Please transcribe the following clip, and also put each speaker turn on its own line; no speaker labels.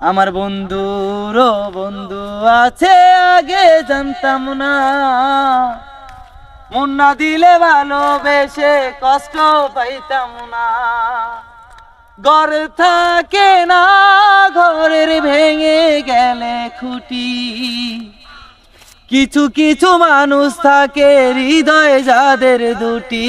আমার বন্ধুরও বন্ধু আছে, আগে জানতাম না। মন না দিলে ভালোবেসে কষ্ট পাইতাম না। ঘর থাকে না, ঘরের ভেঙে গেলে খুঁটি। কিছু কিছু মানুষ থাকে, হৃদয় যাদের দুটি।